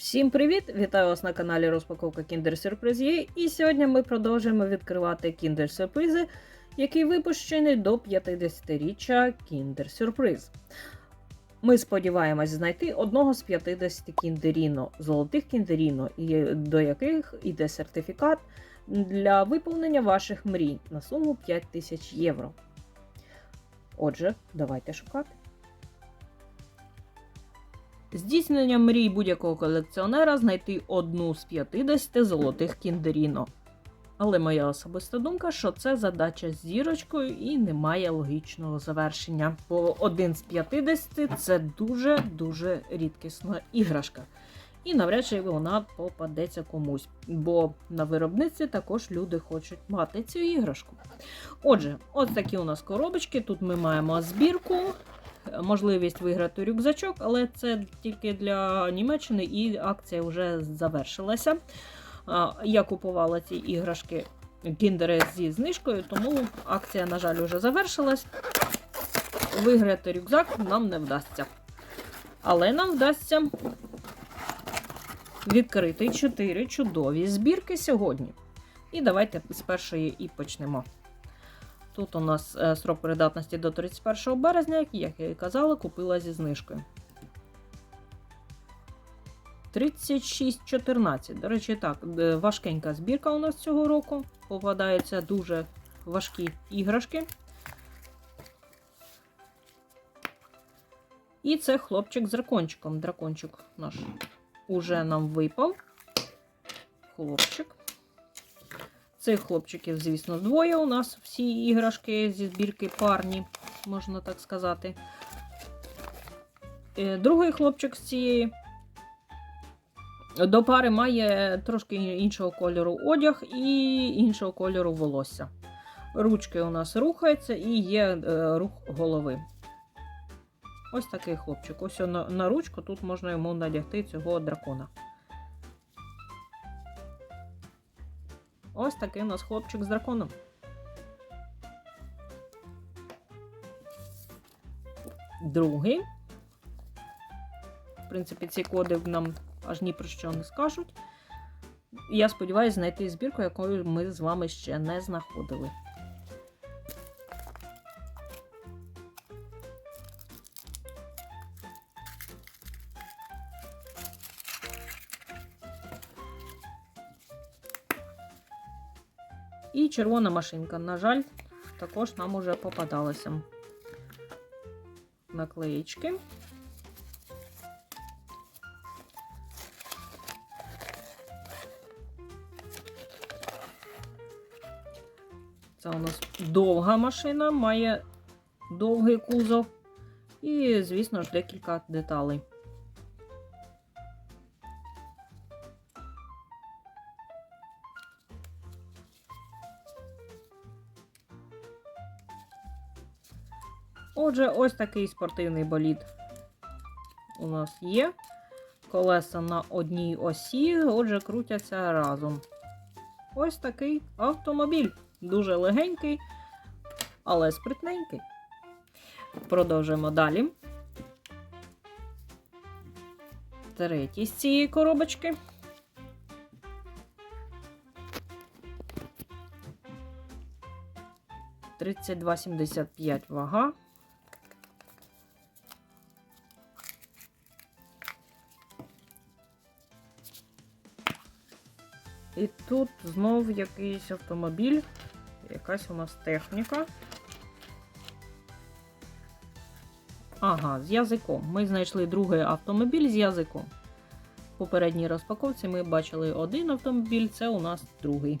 Всім привіт! Вітаю вас на каналі Розпаковка Kinder Surprise. І сьогодні ми продовжуємо відкривати Kinder Surprise, який випущений до 50-річчя Kinder Surprise. Ми сподіваємось знайти одного з 50 кіндеріно, золотих кіндеріно, до яких йде сертифікат для виповнення ваших мрій на суму 5000 євро. Отже, давайте шукати. Здійснення мрій будь-якого колекціонера знайти одну з 50 золотих кіндеріно. Але моя особиста думка, що це задача з зірочкою і немає логічного завершення. Бо один з 50 це дуже-дуже рідкісна іграшка. І навряд чи вона попадеться комусь, бо на виробництві також люди хочуть мати цю іграшку. Отже, ось такі у нас коробочки. Тут ми маємо збірку, можливість виграти рюкзачок, але це тільки для Німеччини і акція вже завершилася. Я купувала ці іграшки кіндери зі знижкою, тому акція, на жаль, вже завершилась. Виграти рюкзак нам не вдасться. Але нам вдасться відкрити 4 чудові збірки сьогодні. І давайте з першої і почнемо. Тут у нас е, срок придатності до 31 березня, як я і казала, купила зі знижкою. 36,14. До речі, так, важкенька збірка у нас цього року. Попадаються дуже важкі іграшки. І це хлопчик з дракончиком. Дракончик наш уже нам випав. Хлопчик. Цих хлопчиків, звісно, двоє. У нас всі іграшки зі збірки парні, можна так сказати. Е, Другий хлопчик з цієї до пари має трошки іншого кольору одяг і іншого кольору волосся. Ручки у нас рухаються і є е, рух голови. Ось такий хлопчик. Ось на, на ручку тут можна йому надягти цього дракона. Ось такий у нас хлопчик з драконом. Другий. В принципі, ці коди нам аж ні про що не скажуть. Я сподіваюся знайти збірку, якою ми з вами ще не знаходили. І червона машинка. На жаль, також нам уже попадалися наклеїчки. Це у нас довга машина, має довгий кузов і, звісно ж, декілька деталей. Отже, ось такий спортивний болід у нас є. Колеса на одній осі, отже, крутяться разом. Ось такий автомобіль. Дуже легенький, але спритненький. Продовжуємо далі. Третій з цієї коробочки. Тридцять вага. Тут знов якийсь автомобіль, якась у нас техніка. Ага, з язиком. Ми знайшли другий автомобіль з язиком. В попередній розпаковці ми бачили один автомобіль, це у нас другий.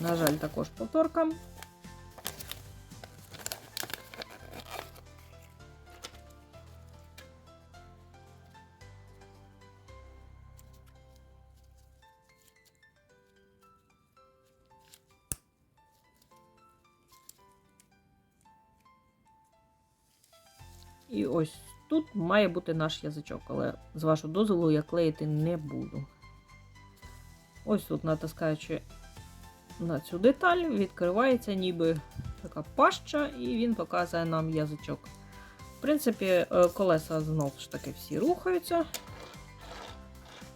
На жаль, також повторка. І ось тут має бути наш язичок, але з вашого дозволу я клеїти не буду. Ось тут, натискаючи на цю деталь, відкривається ніби така паща, і він показує нам язичок. В принципі, е, колеса знову ж таки всі рухаються.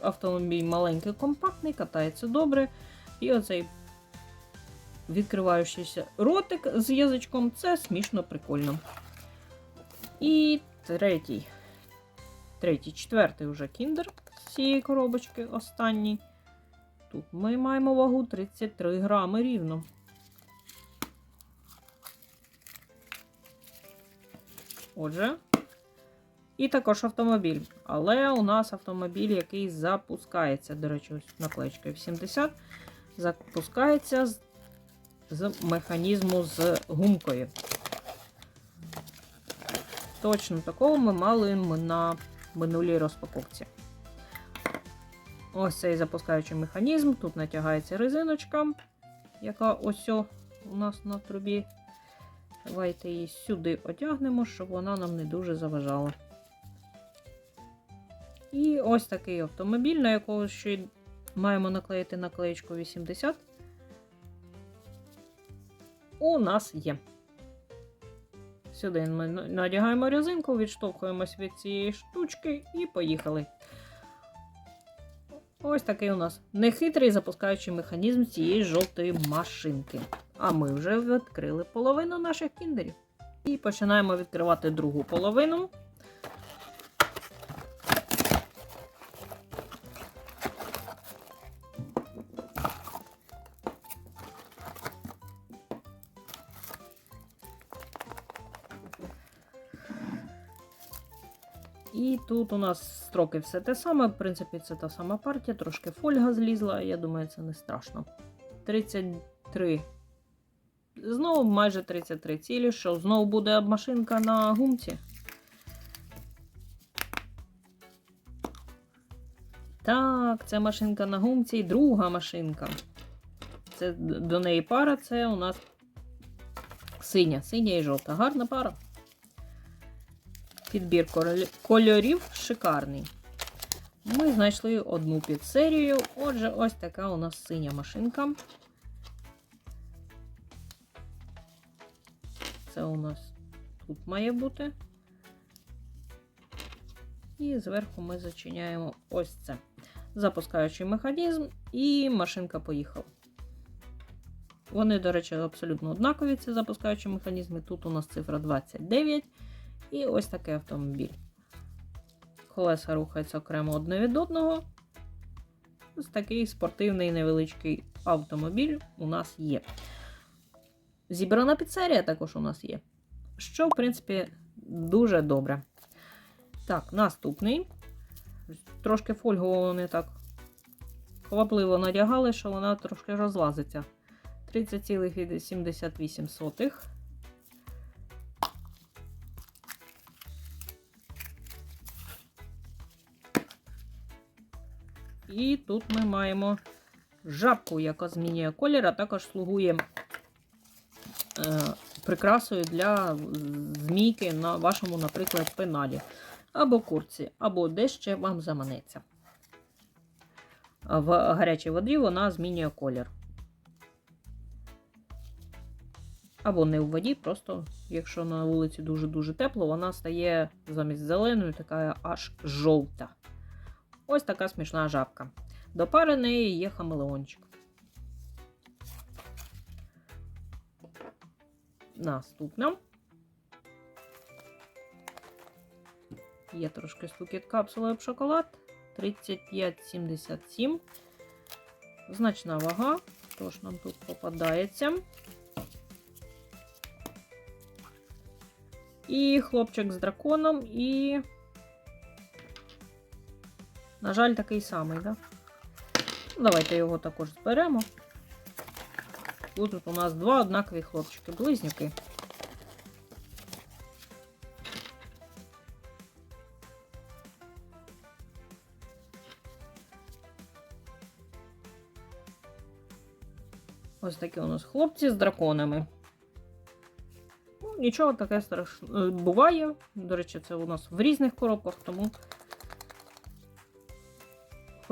Автомобіль маленький, компактний, катається добре. І оцей відкриваючийся ротик з язичком це смішно прикольно. І третій. Третій, четвертий вже кіндер з цієї коробочки, останній. Тут ми маємо вагу 33 грами рівно. Отже, і також автомобіль. Але у нас автомобіль, який запускається. До речі, ось наклеечка F70 запускається з, з механізму з гумкою. Точно такого ми мали на минулій розпаковці. Ось цей запускаючий механізм. Тут натягається резиночка, яка ось у нас на трубі. Давайте її сюди одягнемо, щоб вона нам не дуже заважала. І ось такий автомобіль, на якого ще маємо наклеїти наклеєчку 80. У нас є. Сюди ми надягаємо резинку, відштовхуємось від цієї штучки і поїхали. Ось такий у нас нехитрий запускаючий механізм цієї жовтої машинки. А ми вже відкрили половину наших кіндерів. І починаємо відкривати другу половину. Тут у нас строки все те саме. В принципі, це та сама партія, трошки фольга злізла, я думаю, це не страшно. 33. Знову майже 33 цілі. Що, знову буде машинка на гумці? Так, це машинка на гумці і друга машинка. Це до неї пара, це у нас синя, синя і жовта. Гарна пара. Підбір кольорів шикарний. Ми знайшли одну підсерію. Отже, ось така у нас синя машинка. Це у нас тут має бути. І зверху ми зачиняємо ось це. Запускаючий механізм, і машинка поїхала. Вони, до речі, абсолютно однакові, ці запускаючі механізми. Тут у нас цифра 29. І ось такий автомобіль. Колеса рухаються окремо одне від одного. Ось такий спортивний невеличкий автомобіль у нас є. Зібрана підсерія також у нас є. Що, в принципі, дуже добре. Так, наступний. Трошки фольгу вони так хвапливо надягали, що вона трошки розлазиться. 30,78. І тут ми маємо жабку, яка змінює колір, а також слугує е, прикрасою для змійки на вашому, наприклад, пеналі. Або курці, або де ще вам заманеться. В гарячій воді вона змінює колір. Або не в воді, просто, якщо на вулиці дуже-дуже тепло, вона стає замість зеленої, така аж жовта. Ось така смішна жабка. До пари неї є хамелеончик. Наступна. Є трошки стукіт капсули об шоколад. 35,77. Значна вага. Тож нам тут попадається. І хлопчик з драконом, і на жаль, такий самий, да? Давайте його також зберемо. Тут у нас два однакові хлопчики, близнюки. Ось такі у нас хлопці з драконами. Ну, Нічого таке страшне буває. До речі, це у нас в різних коробках, тому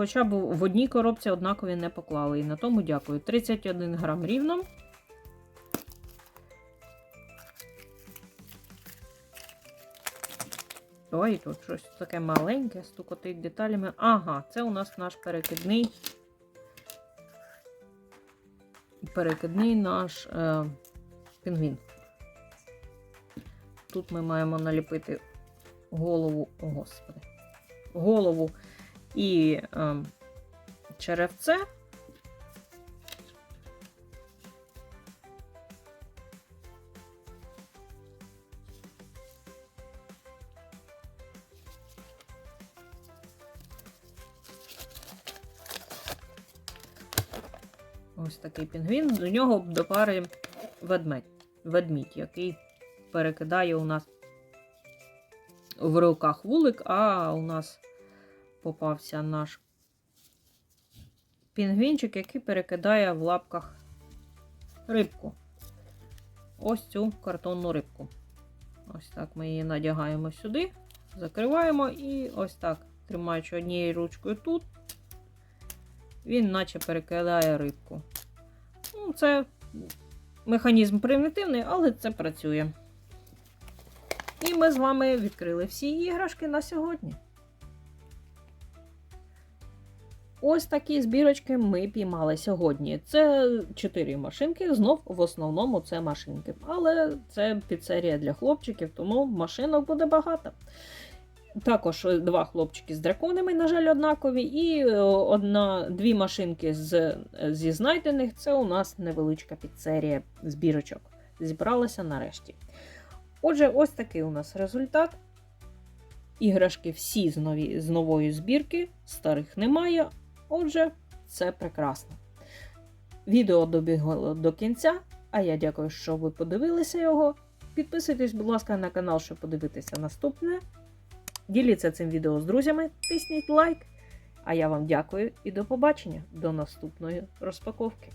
Хоча б в одній коробці однакові не поклали. І на тому дякую. 31 грам рівно. Ой, тут щось таке маленьке, стукотить деталями. Ага, це у нас наш перекидний. Перекидний наш е, пінгвін. Тут ми маємо наліпити голову, о господи, голову і е, черевце. Ось такий пінгвін. До нього до пари ведмедь, ведмідь, який перекидає у нас в руках вулик, а у нас попався наш пінгвінчик, який перекидає в лапках рибку. Ось цю картонну рибку. Ось так ми її надягаємо сюди, закриваємо і ось так, тримаючи однією ручкою тут, він наче перекидає рибку. Ну, це механізм примітивний, але це працює. І ми з вами відкрили всі іграшки на сьогодні. Ось такі збірочки ми піймали сьогодні. Це 4 машинки, знов в основному це машинки. Але це підсерія для хлопчиків, тому машинок буде багато. Також два хлопчики з драконами, на жаль, однакові, і е, одна, дві машинки з, зі знайдених це у нас невеличка підсерія збірочок. Зібралася нарешті. Отже, ось такий у нас результат. Іграшки всі з, нові, з нової збірки, старих немає. Отже, це прекрасно. Відео добігло до кінця, а я дякую, що ви подивилися його. Підписуйтесь, будь ласка, на канал, щоб подивитися наступне. Діліться цим відео з друзями, тисніть лайк. А я вам дякую і до побачення до наступної розпаковки.